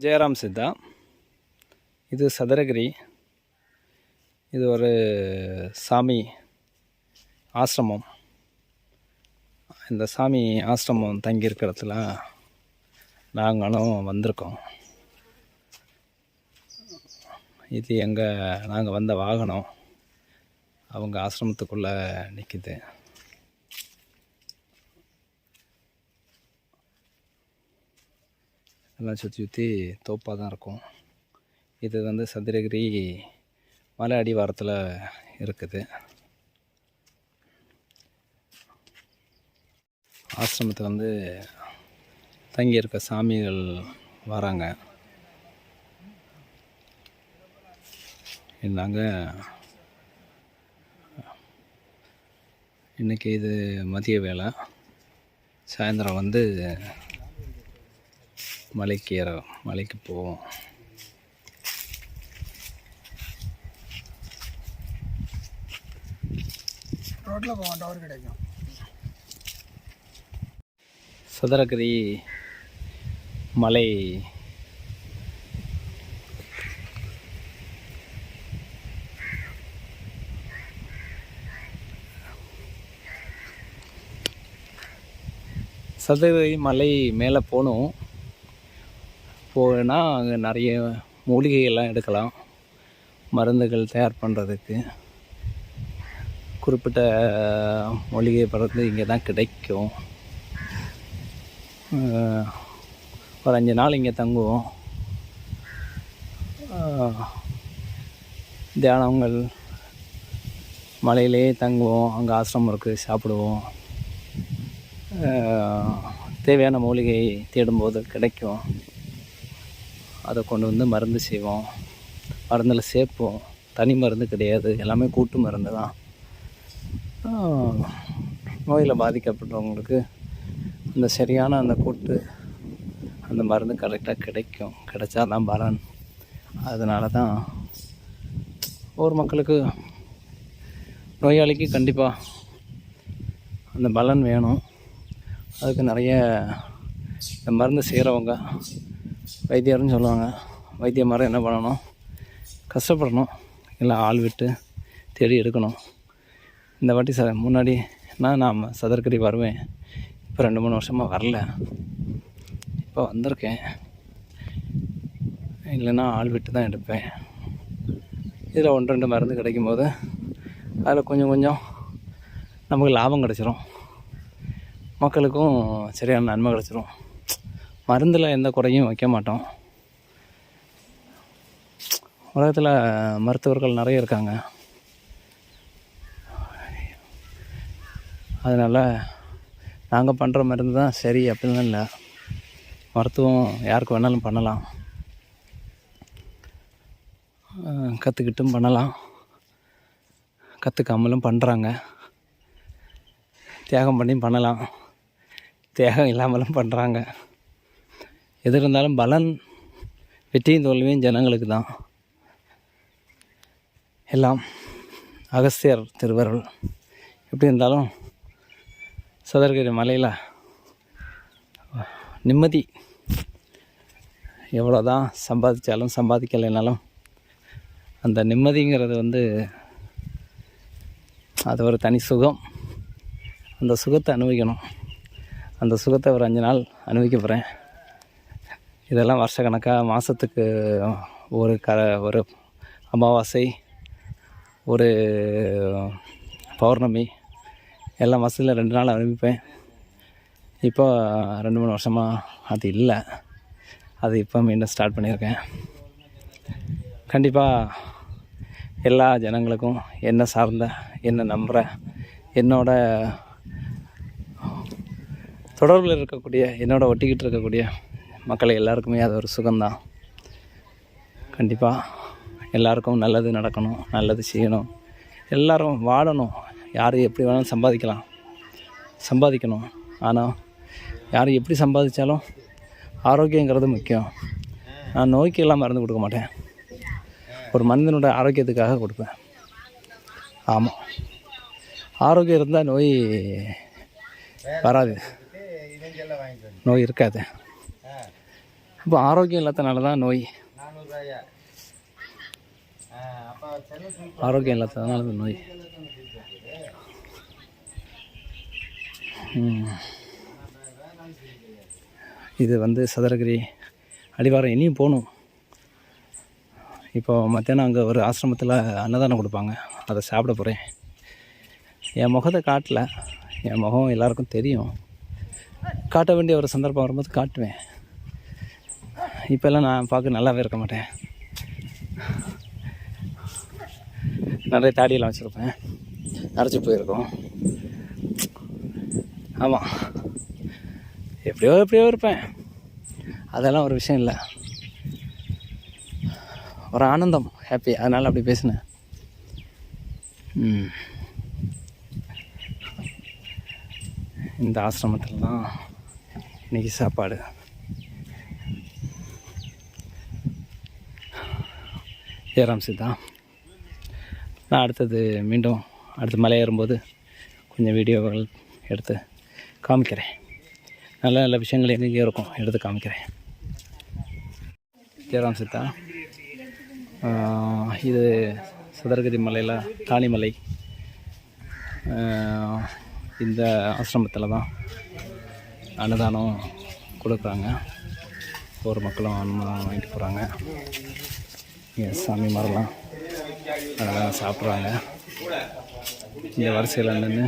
ஜெயராம் சித்தா. இது சதுரகிரி. இது ஒரு சாமி ஆசிரமம். இந்த சாமி ஆசிரமம் தங்கியிருக்கிறதுல நாங்களும் வந்திருக்கோம். இது எங்கள் நாங்கள் வந்த வாகனம். அவங்க ஆசிரமத்துக்குள்ளே நிற்கிது எல்லாம் சுற்றி சுற்றி தோப்பாக தான் இருக்கும். இது வந்து சந்திரகிரி மலை அடிவாரத்தில் இருக்குது. ஆசிரமத்தில் வந்து தங்கியிருக்க சாமிகள் வராங்க. நாங்கள் இன்றைக்கி இது மதிய வேலை சாயந்தரம் வந்து மலைக்கு ஏற மலைக்கு போவோம். ரோட்டில் போவோம் டவர் கிடைக்கும். சதுரகிரி மலை. சதுரகிரி மலை மேலே போகணும். போனால் அங்கே நிறைய மூலிகைகள்லாம் எடுக்கலாம். மருந்துகள் தயார் பண்ணுறதுக்கு குறிப்பிட்ட மூலிகை மருந்து இங்கே தான் கிடைக்கும். ஒரு அஞ்சு நாள் இங்கே தங்குவோம். தியானங்கள் மலையிலே தங்குவோம். அங்கே ஆசிரமம் இருக்குது சாப்பிடுவோம். தேவையான மூலிகை தேடும்போது கிடைக்கும். அதை கொண்டு வந்து மருந்து செய்வோம். மருந்தில் சேர்ப்போம். தனி மருந்து கிடையாது. எல்லாமே கூட்டு மருந்து தான். நோயில் பாதிக்கப்பட்டவங்களுக்கு அந்த சரியான அந்த கூட்டு அந்த மருந்து கரெக்டாக கிடைக்கும். கிடைச்சா தான் பலன். அதனால தான் ஒவ்வொரு மக்களுக்கு நோயாளிக்கு கண்டிப்பாக அந்த பலன் வேணும். அதுக்கு நிறைய இந்த மருந்து செய்கிறவங்க வைத்தியர்னு சொல்லுவாங்க. வைத்திய மரம் என்ன பண்ணணும்? கஷ்டப்படணும். இல்லை ஆள் விட்டு தேடி எடுக்கணும். இந்த வாட்டி ச முன்னாடி நான் நாம் சதுரகிரி வருவேன். இப்போ ரெண்டு மூணு வருஷமாக வரல. இப்போ வந்திருக்கேன். இல்லைன்னா ஆள் விட்டு தான் எடுப்பேன். இதில் ஒன்று ரெண்டு மருந்து கிடைக்கும் போது அதில் கொஞ்சம் கொஞ்சம் நமக்கு லாபம் கிடச்சிரும். மக்களுக்கும் சரியான நன்மை கிடச்சிரும். மருந்தில் எந்த குறையும் வைக்க மாட்டோம். உலகத்தில் மருத்துவர்கள் நிறைய இருக்காங்க. அதனால் நாங்கள் பண்ணுற மருந்து தான் சரி அப்படின்லாம் இல்லை. மருத்துவம் யாருக்கு வேணாலும் பண்ணலாம். கற்றுக்கிட்டும் பண்ணலாம். கற்றுக்காமலும் பண்ணுறாங்க தியாகம் பண்ணி பண்ணலாம். தியாகம் இல்லாமலும் பண்ணுறாங்க எது இருந்தாலும் பலன் வெற்றியும் தோல்வியும் ஜனங்களுக்கு தான். எல்லாம் அகஸ்தியர் திருவருள். எப்படி இருந்தாலும் சதர்கிரி மலையில் நிம்மதி எவ்வளோ தான் சம்பாதிச்சாலும் சம்பாதிக்கலைனாலும் அந்த நிம்மதிங்கிறது வந்து அது ஒரு தனி சுகம். அந்த சுகத்தை அனுபவிக்கணும். அந்த சுகத்தை ஒரு அஞ்சு நாள் அனுபவிக்க போகிறேன் இதெல்லாம் வருஷக்கணக்காக மாதத்துக்கு ஒரு க ஒரு அமாவாசை ஒரு பௌர்ணமி எல்லா மாதத்துல ரெண்டு நாள் அனுப்பிப்பேன் இப்போ ரெண்டு மூணு வருஷமாக அது இல்லை. அது இப்போ மீண்டும் ஸ்டார்ட் பண்ணியிருக்கேன். கண்டிப்பாக எல்லா ஜனங்களுக்கும் என்ன சார்ந்த என்ன நம்புகிற என்னோட தொடர்பில் இருக்கக்கூடிய என்னோட ஒட்டிக்கிட்டு இருக்கக்கூடிய மக்கள் எல்லாருக்குமே அது ஒரு சுகம்தான். கண்டிப்பாக எல்லாருக்கும் நல்லது நடக்கணும் நல்லது செய்யணும். எல்லோரும் வாழணும். யார் எப்படி வேணாலும் சம்பாதிக்கலாம். சம்பாதிக்கணும். ஆனால் யார் எப்படி சம்பாதிச்சாலும் ஆரோக்கியங்கிறது முக்கியம். நான் நோய்க்கெல்லாம் மருந்து கொடுக்க மாட்டேன். ஒரு மனிதனோட ஆரோக்கியத்துக்காக கொடுப்பேன். ஆமாம் ஆரோக்கியம் இருந்தால் நோய் வராது. நோய் இருக்காது. இப்போ ஆரோக்கியம் இல்லாதனால தான் நோய். ஆரோக்கியம் இல்லாததுனால தான் நோய் இது வந்து சதுரகிரி அடிவாரம் இனியும் போகணும். இப்போ மத்தியானம் அங்கே ஒரு ஆசிரமத்தில் அன்னதானம் கொடுப்பாங்க. அதை சாப்பிட போகிறேன் என் முகத்தை காட்டல. என் முகம் எல்லாருக்கும் தெரியும். காட்ட வேண்டிய ஒரு சந்தர்ப்பம் வரும்போது காட்டுவேன். இப்போல்லாம் நான் பார்க்க நல்லாவே இருக்க மாட்டேன். நிறைய தாடியெல்லாம் வச்சுருப்பேன். அரைச்சி போயிருக்கோம். ஆமாம் எப்படியோ எப்படியோ இருப்பேன். அதெல்லாம் ஒரு விஷயம் இல்லை. ஒரு ஆனந்தம் ஹாப்பி அதனால் அப்படி பேசினேன். இந்த ஆசிரமத்தில் தான் இன்னைக்கு சாப்பாடு. ஜெயராம் சீதா நான் அடுத்தது மீண்டும் அடுத்து மலை ஏறும்போது கொஞ்சம் வீடியோகள் எடுத்து காமிக்கிறேன். நல்ல நல்ல விஷயங்கள் எங்கேயும் இருக்கும் எடுத்து காமிக்கிறேன். ஜெயராம் சீதா இது சதுரகிரி மலையில் தானிமலை இந்த ஆசிரமத்தில் தான் அன்னதானம் கொடுக்குறாங்க. ஒவ்வொரு மக்களும் அன்னதானம் வாங்கிட்டு போகிறாங்க என் சாமி மரம்லாம் அதெல்லாம் சாப்பிட்றாங்க. இந்த வரிசையில் நின்று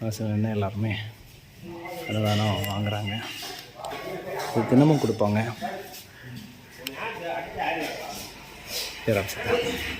வரிசையில் நின்று எல்லாருமே அன்னதானம் வாங்குறாங்க. இது தினமும் கொடுப்பாங்க. பேராசிரியர்